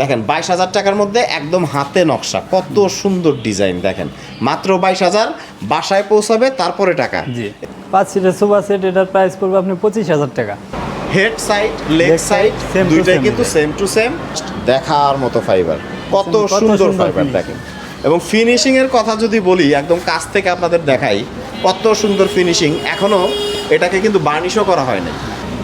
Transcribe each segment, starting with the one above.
দেখেন বাইশ হাজার টাকার মধ্যে একদম হাতে নকশা। কত সুন্দর ডিজাইন দেখেন। মাত্র বাইশ হাজার বাসায় পৌঁছাবে তারপরে টাকা। জি। পাঁচ সিটের সোফা সেট এটার প্রাইস পড়বে আপনি পঁচিশ হাজার টাকা। হেড সাইড লেগ সাইড দুইটাই কিন্তু সেম টু সেম দেখার মতো ফাইবার কত সুন্দর ফাইবার দেখেন। এবং ফিনিশিং এর কথা যদি বলি একদম কাছ থেকে আপনাদের দেখাই কত সুন্দর ফিনিশিং এখনও এটাকে কিন্তু বার্নিশও করা হয়নি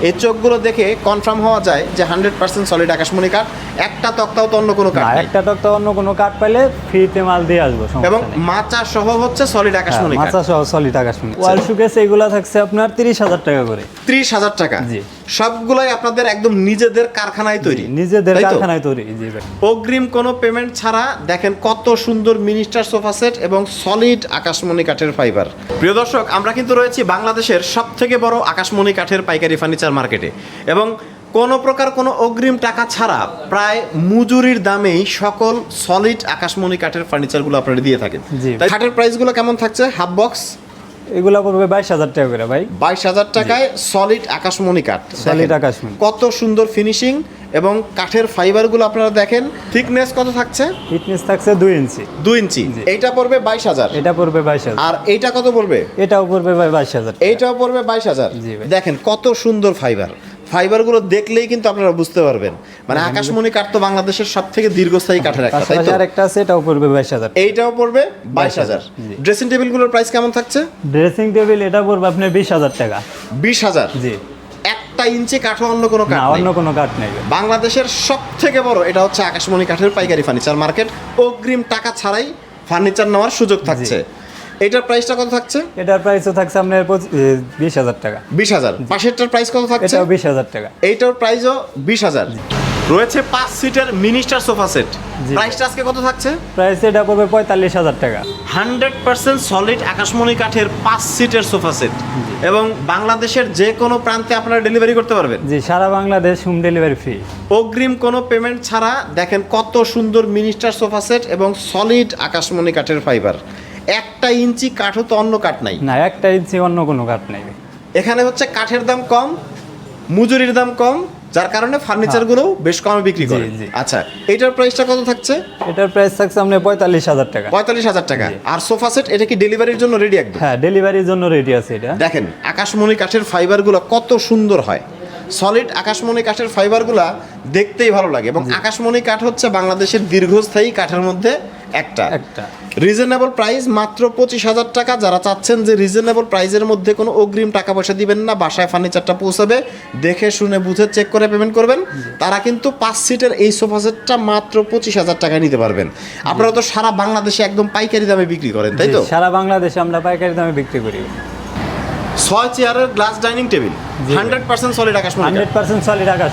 এই চোখগুলো দেখে কনফার্ম হওয়া যায় যে হান্ড্রেড পার্সেন্ট সলিড আকাশমণি কাঠ। একটা তক্তাও তো অন্য কোনো কাঠ একটা তক্তা অন্য কোনো কাঠ পাইলে ফ্রিতে মাল দিয়ে আসব এবং মাচা সহ হচ্ছে সলিড হ্যাঁ, আকাশমণি মাচা সহ সলিড আকাশমণি। ওয়াল শুকেস এগুলা থাকছে আপনার তিরিশ হাজার টাকা করে। তিরিশ হাজার টাকা। জি। সবগুলাই আপনাদের একদম নিজেদের কারখানায় তৈরি। নিজেদের কারখানায় তৈরি জি ভাই। অগ্রিম কোনো পেমেন্ট ছাড়া দেখেন কত সুন্দর মিনিস্টার সোফা সেট এবং সলিড আকাশমণি কাঠের ফাইবার প্রিয় দর্শক আমরা কিন্তু রয়েছি বাংলাদেশের সব থেকে বড় আকাশমণি কাঠের পাইকারি ফার্নিচার মার্কেটে এবং কোনো প্রকার কোনো অগ্রিম টাকা ছাড়া প্রায় মজুরির দামেই সকল সলিড আকাশমণি কাঠের ফার্নিচারগুলো আপনারা দিয়ে থাকেন। কাঠের প্রাইসগুলো কেমন থাকছে? হাফ বক্স এগুলা পড়বে বাইশ হাজার টাকা করে ভাই। বাইশ হাজার টাকায় সলিড আকাশমণি কাঠ। সলিড আকাশমণি। কত সুন্দর ফিনিশিং এবং কাঠের ফাইবারগুলো আপনারা দেখেন। থিকনেস কত থাকছে? থিকনেস থাকছে দুই ইঞ্চি। দুই ইঞ্চি। এটা এইটা পড়বে বাইশ হাজার। এটা পড়বে বাইশ হাজার। আর এইটা কত পড়বে? এটাও পড়বে ভাই বাইশ হাজার। এইটাও পড়বে বাইশ হাজার। দেখেন কত সুন্দর ফাইবার ফাইবারগুলো দেখলেই কিন্তু আপনারা বুঝতে পারবেন। মানে আকাশমণি কাঠ তো বাংলাদেশের সব থেকে দীর্ঘস্থায়ী কাঠের একটা তাই পাশাপাশি তো? আরেকটা আছে এটাও পড়বে বাইশ হাজার। এইটাও পড়বে বাইশ হাজার। ড্রেসিং টেবিলগুলোর প্রাইস কেমন থাকছে? ড্রেসিং টেবিল এটা পড়বে আপনার বিশ হাজার টাকা। বিশ হাজার? জি। একটা ইঞ্চি কাঠও অন্য কোনো কাঠ অন্য কোনো কাঠ নেই। বাংলাদেশের সব থেকে বড় এটা হচ্ছে আকাশমণি কাঠের পাইকারি ফার্নিচার। মার্কেট অগ্রিম টাকা ছাড়াই ফার্নিচার নেওয়ার সুযোগ থাকছে। এটার প্রাইসটা কত থাকছে? এটার প্রাইসও থাকছে আপনার বিশ হাজার টাকা। বিশ হাজার। পাশেরটার প্রাইস কত থাকছে? এটাও বিশ হাজার টাকা। এইটার প্রাইসও বিশ হাজার। রয়েছে পাঁচ সিটের মিনিস্টার সোফা সেট। প্রাইসটা আজকে কত থাকছে? প্রাইস এটা পড়বে পঁয়তাল্লিশ হাজার টাকা। হান্ড্রেড পার্সেন্ট সলিড আকাশমণি কাঠের পাঁচ সিটের সোফা সেট এবং বাংলাদেশের যে কোনো প্রান্তে আপনারা ডেলিভারি করতে পারবেন। জি সারা বাংলাদেশ হোম ডেলিভারি ফ্রি অগ্রিম কোনো পেমেন্ট ছাড়া দেখেন কত সুন্দর মিনিস্টার সোফা সেট এবং সলিড আকাশমণি কাঠের ফাইবার একটা ইঞ্চি কাঠও তো অন্য কাঠ নাই। না একটা ইঞ্চি অন্য কোনো কাঠ নাই। এখানে হচ্ছে কাঠের দাম কম মজুরির দাম কম যার কারণে ফার্নিচারগুলো বেশ কমে বিক্রি করে। আচ্ছা এটার প্রাইসটা কত থাকছে? এটার প্রাইস থাকছে আপনার পঁয়তাল্লিশ হাজার টাকা। পঁয়তাল্লিশ হাজার টাকা। আর সোফা সেট এটা কি ডেলিভারির জন্য রেডি একদম? হ্যাঁ ডেলিভারির জন্য রেডি আছে এটা। দেখেন আকাশমণি কাঠের ফাইবারগুলো কত সুন্দর হয়। সলিড আকাশমণি কাঠের ফাইবারগুলা দেখতেই ভালো লাগে। এবং আকাশমণি কাঠ হচ্ছে বাংলাদেশের দীর্ঘস্থায়ী কাঠের মধ্যে একটা। একটা। রিজনেবল প্রাইস মাত্র পঁচিশ হাজার টাকা। যারা চাচ্ছেন যে রিজনেবল প্রাইসের মধ্যে কোনো অগ্রিম টাকা পয়সা দিবেন না বাসায় ফার্নিচারটা পৌঁছাবে দেখে শুনে বুঝে চেক করে পেমেন্ট করবেন তারা কিন্তু পাঁচ সিটের এই সোফা সেটটা মাত্র পঁচিশ হাজার টাকা নিতে পারবেন। আপনারা তো সারা বাংলাদেশে একদম পাইকারি দামে বিক্রি করেন তাই তো? সারা বাংলাদেশে আমরা পাইকারি দামে বিক্রি করি। ছয় চেয়ারের glass dining table hundred percent solid আকাশ হান্ড্রেড পার্সেন্ট সলিড আকাশ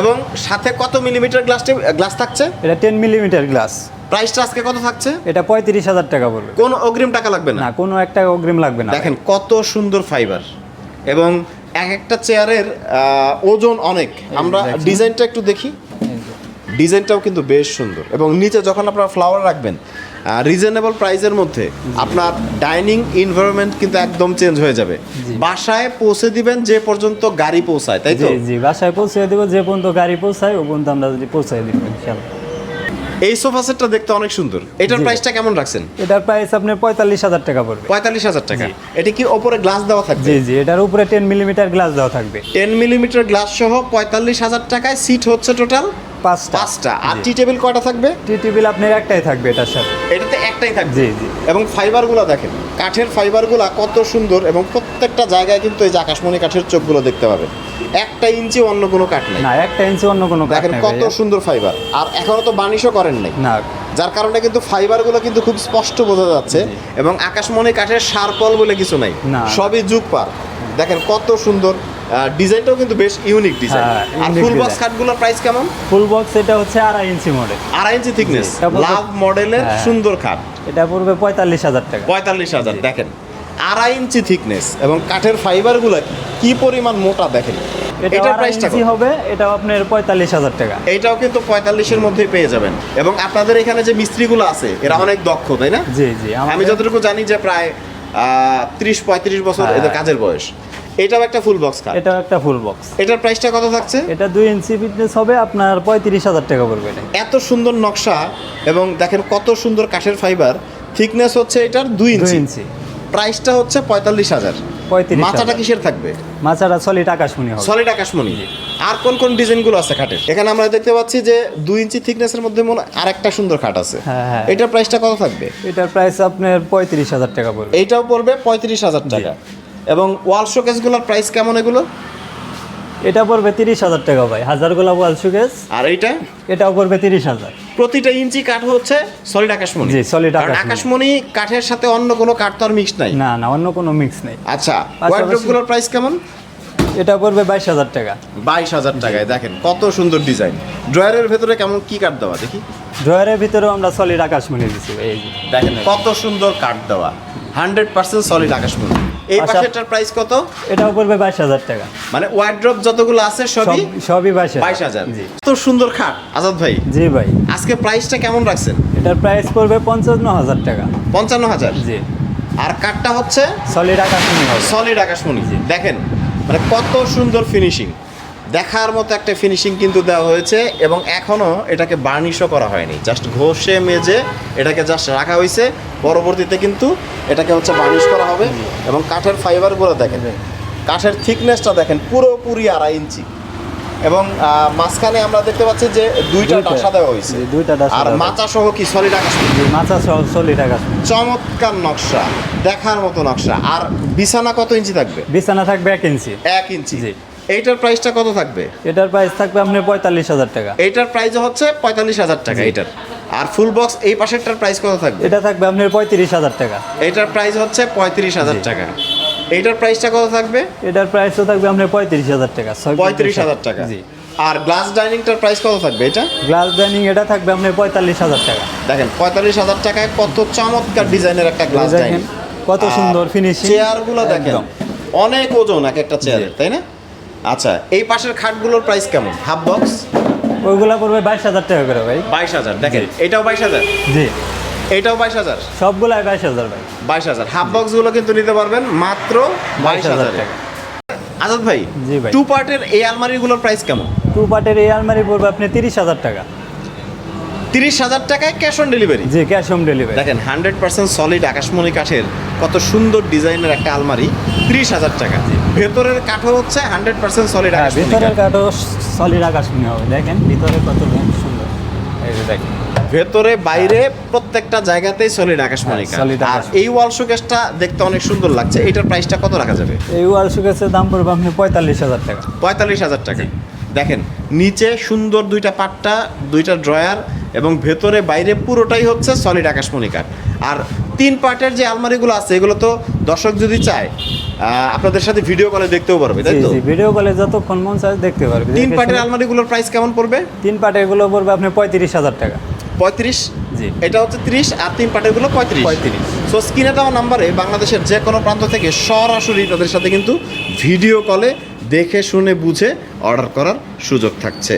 এবং সাথে কত মিলিমিটার গ্লাস গ্লাস থাকছে? এটা টেন মিলিমিটার গ্লাস প্রাইসটা আজকে কত থাকছে? এটা পঁয়ত্রিশ হাজার টাকা পড়বে কোনো অগ্রিম টাকা লাগবে না? কোনো একটা অগ্রিম লাগবে না। দেখেন কত সুন্দর ফাইবার এবং এক একটা চেয়ারের ওজন অনেক। আমরা ডিজাইনটা একটু দেখি। ডিজাইনটাও কিন্তু বেশ সুন্দর। এবং নিচে যখন আপনারা ফ্লাওয়ার রাখবেন রিজনেবল প্রাইসের মধ্যে আপনার ডাইনিং এনভায়রনমেন্ট কিন্তু একদম চেঞ্জ হয়ে যাবে। বাসায় পৌঁছে দিবেন যে পর্যন্ত গাড়ি পৌঁছায় তাই তো? জি বাসায় পৌঁছে দেবো যে পর্যন্ত গাড়ি পৌঁছায় ও পর্যন্ত আমরা যদি পৌঁছাই দিব ইনশাল্লাহ এই সোফা সেটটা দেখতে অনেক সুন্দর। এটার। প্রাইসটা কেমন রাখছেন? এটার প্রাইস আপনার পঁয়তাল্লিশ হাজার টাকা পড়বে। পঁয়তাল্লিশ হাজার টাকা। এটা কি ওপরে গ্লাস দেওয়া থাকবে? জি জি এটার উপরে টেন মিলিমিটার গ্লাস দেওয়া থাকবে। টেন মিলিমিটার গ্লাস সহ পঁয়তাল্লিশ হাজার টাকায় সিট হচ্ছে টোটাল পাঁচটা। পাঁচটা। আর টি টেবিল কয়টা থাকবে? টি টেবিল আপনার একটাই থাকবে এটার সাথে। এটাতে একটাই থাকবে? জি জি। এবং ফাইবারগুলো দেখেন কাঠের ফাইবারগুলো কত সুন্দর এবং প্রত্যেকটা জায়গায় কিন্তু এই যে আকাশমণি কাঠের চোখগুলো দেখতে পাবেন। একটা ইঞ্চি অন্য কোনো কাঠ নাই। না একটা ইঞ্চি অন্য কোনো কাঠ দেখেন কত সুন্দর ফাইবার। আর এখনও তো বানিশও করেন নাই। না। যার কারণে কিন্তু ফাইবারগুলো কিন্তু খুব স্পষ্ট বোঝা যাচ্ছে এবং আকাশমণি কাঠের সারপল বলে কিছু নাই। সবই যুগ পার। দেখেন কত সুন্দর ডিজাইনটাও কিন্তু বেশ ইউনিক ডিজাইন হ্যাঁ, আর ফুল বক্স। কাঠগুলোর প্রাইস কেমন? ফুল বক্স এটা হচ্ছে আড়াই ইঞ্চি মডেল আড়াই ইঞ্চি থিকনেস লাভ মডেলের। সুন্দর খাট এটা পড়বে পঁয়তাল্লিশ হাজার টাকা। পঁয়তাল্লিশ হাজার দেখেন। আড়াই ইঞ্চি থিকনেস এবং কাঠের ফাইবারগুলো কি? পরিমাণ মোটা দেখেন। এটা এটার প্রাইসটা ইঞ্চি হবে এটাও আপনার পঁয়তাল্লিশ হাজার টাকা। এইটাও কিন্তু পঁয়তাল্লিশের মধ্যেই পেয়ে যাবেন। এবং আপনাদের এখানে যে মিস্ত্রিগুলো আছে এরা অনেক দক্ষ তাই না? জি জি আমি যতটুকু জানি যে প্রায় ত্রিশ পঁয়ত্রিশ বছর হ্যাঁ। এদের কাজের বয়স। এটাও একটা ফুল বক্স খাট এটাও একটা ফুল বক্স এটার প্রাইসটা কত থাকছে? এটা দুই ইঞ্চি ফিটনেস হবে আপনার পঁয়ত্রিশ হাজার টাকা পড়বে এটা। এত সুন্দর নকশা এবং দেখেন কত সুন্দর কাঠের ফাইবার থিকনেস হচ্ছে এটার দুই দুই ইঞ্চি ইঞ্চি প্রাইসটা হচ্ছে পঁয়তাল্লিশ হাজার। পঁয়ত্রিশ মাথাটা কিসের থাকবে? মাছাটা সলিড আকাশমণি হবে। সলিড আকাশমণি। আর কোন কোন ডিজাইনগুলো আছে খাটের এখানে আমরা দেখতে পাচ্ছি যে দুই ইঞ্চি থিকনেসের মধ্যে মনে আর একটা সুন্দর খাট আছে। হ্যাঁ, হ্যাঁ। এটার প্রাইসটা কত থাকবে? এটার প্রাইস আপনার পঁয়ত্রিশ হাজার টাকা পড়বে। এটাও পড়বে পঁয়ত্রিশ হাজার টাকা। এবং ওয়াল শোকেসগুলোর প্রাইস কেমন এগুলো? এটা পড়বে তিরিশ হাজার টাকা ভাই। হাজার গোলাপ ওয়াল শোকেস। আর এইটা? এটাও পড়বে তিরিশ হাজার। প্রতিটা ইঞ্চি কাঠ হচ্ছে সলিড আকাশমণি। জি, কারণ আকাশমণি। কাঠের সাথে অন্য কোনো কাঠ তো আর মিক্স নাই। না না অন্য কোনো মিক্স নেই। আচ্ছা পাশাপাশি- প্রাইস কেমন? এটা পড়বে বাইশ হাজার টাকা। বাইশ হাজার টাকায় দেখেন কত সুন্দর ডিজাইন ড্রয়ারের ভেতরে কেমন কি কাঠ দেওয়া দেখি? ড্রয়ারের ভিতরেও আমরা সলিড আকাশমণি দিচ্ছি এই। দেখেন কত সুন্দর কাঠ দেওয়া। হান্ড্রেড পার্সেন্ট সলিড আকাশমণি। এই আচ্ছা। পাশেরটার প্রাইস কত? এটাও পড়বে বাইশ হাজার টাকা। মানে ওয়ার্ড্রপ যতগুলো আছে সবই সবই বাইশ বাইশ হাজার। জি। তো সুন্দর খাট আজাদ ভাই। জি ভাই। আজকে প্রাইসটা কেমন রাখছেন? এটার প্রাইস পড়বে পঞ্চান্ন হাজার টাকা। পঞ্চান্ন হাজার? জি। আর কাঠটা হচ্ছে? সলিড আকাশমণি হবে। সলিড আকাশমণি। দেখেন মানে কত সুন্দর ফিনিশিং দেখার মতো একটা ফিনিশিং কিন্তু দেওয়া হয়েছে এবং এখনও এটাকে বার্নিশও করা হয়নি। জাস্ট ঘষে মেজে এটাকে জাস্ট রাখা হয়েছে। পরবর্তীতে কিন্তু এটাকে হচ্ছে বার্নিশ করা হবে এবং কাঠের ফাইবারগুলো দেখেন। কাঠের থিকনেসটা দেখেন পুরোপুরি আড়াই ইঞ্চি। এবং মাঝখানে আমরা দেখতে পাচ্ছি যে দুইটা। ডাসা দেওয়া হয়েছে। দুইটা ডাসা আর মাচা সহ কি সলিড আকাশমণি জি মাছা সহ সলিড আকাশমণি চমৎকার নকশা। দেখার মতো নকশা। আর বিছানা কত ইঞ্চি থাকবে? বিছানা থাকবে এক ইঞ্চি। এক ইঞ্চি। এইটার প্রাইসটা কত থাকবে? এটার প্রাইস থাকবে আপনার পঁয়তাল্লিশ হাজার টাকা। এইটার প্রাইস হচ্ছে পঁয়তাল্লিশ হাজার টাকা এটার আর ফুল বক্স এই পাশেরটার প্রাইস কত থাকবে? এটা থাকবে আপনার পঁয়ত্রিশ হাজার টাকা। এইটার প্রাইস হচ্ছে পঁয়ত্রিশ হাজার টাকা। এইটার প্রাইসটা কত থাকবে? এটার প্রাইসও থাকবে আপনার পঁয়ত্রিশ হাজার টাকা পঁয়ত্রিশ হাজার টাকা। জি। আর গ্লাস ডাইনিংটার প্রাইস কত থাকবে এটা গ্লাস ডাইনিং এটা থাকবে আপনার পঁয়তাল্লিশ হাজার টাকা। দেখেন পঁয়তাল্লিশ হাজার টাকায় কত চমৎকার ডিজাইনের একটা গ্লাস ডাইনিং কত সুন্দর ফিনিশিং চেয়ারগুলো দেখেন অনেক ওজন এক একটা চেয়ারের তাই না? আচ্ছা এই পাশের খাটগুলোর প্রাইস কেমন? হাফ বক্স ওইগুলা পড়বে বাইশ হাজার টাকা করে ভাই। বাইশ হাজার দেখেন এটাও বাইশ হাজার? জি। এটাও বাইশ হাজার? সবগুলাই বাইশ হাজার ভাই। বাইশ হাজার। হাফ বক্সগুলো কিন্তু নিতে পারবেন মাত্র বাইশ 22,000 হাজার টাকা। আজাদ ভাই জি ভাই। টু পার্টের এই আলমারিগুলোর প্রাইস কেমন? টু পার্টের এই আলমারি পড়বে আপনি তিরিশ হাজার টাকা। তিরিশ হাজার টাকায় ক্যাশ অন ডেলিভারি জি ক্যাশ হোম ডেলিভারি দেখেন হান্ড্রেড পার্সেন্ট সলিড আকাশমণি কাঠের কত সুন্দর ডিজাইনের একটা আলমারি ত্রিশ হাজার টাকা। ভেতরের কাঠও হচ্ছে হান্ড্রেড পার্সেন্ট সলিড হ্যাঁ আকাশমণি ভিতরের কাঠ। কাঠও সলিড আকাশমণি হবে। দেখেন ভিতরে কত সুন্দর। এই যে দেখেন। ভেতরে বাইরে প্রত্যেকটা জায়গাতেই সলিড আকাশমণি হ্যাঁ, আর এই ওয়াল শোকেসটা দেখতে অনেক সুন্দর লাগছে। এটার প্রাইসটা কত রাখা যাবে? এই ওয়াল সুকেসের দাম পড়বে আপনি পঁয়তাল্লিশ হাজার টাকা। পঁয়তাল্লিশ হাজার টাকা। দেখেন নিচে সুন্দর দুইটা পাট্টা দুইটা ড্রয়ার এবং ভেতরে বাইরে পুরোটাই হচ্ছে সলিড আকাশমণি কাঠ। আর তিন পার্টের যে আলমারিগুলো আছে এগুলো তো দর্শক যদি চায় আপনাদের সাথে ভিডিও কলে দেখতেও পারবে তাই তো? ভিডিও কলে যতক্ষণ মন চায় দেখতে পারবে। তিন পার্টের আলমারিগুলোর প্রাইস কেমন পড়বে? তিন পার্টের এগুলো পড়বে আপনি পঁয়ত্রিশ হাজার টাকা। পঁয়ত্রিশ? জি। এটা হচ্ছে ত্রিশ আর তিন পার্টেরগুলো পঁয়ত্রিশ। 35 সো স্ক্রিনে দেওয়া নাম্বারে বাংলাদেশের যে কোনো প্রান্ত থেকে সরাসরি তাদের সাথে কিন্তু ভিডিও কলে দেখে শুনে বুঝে অর্ডার করার সুযোগ থাকছে।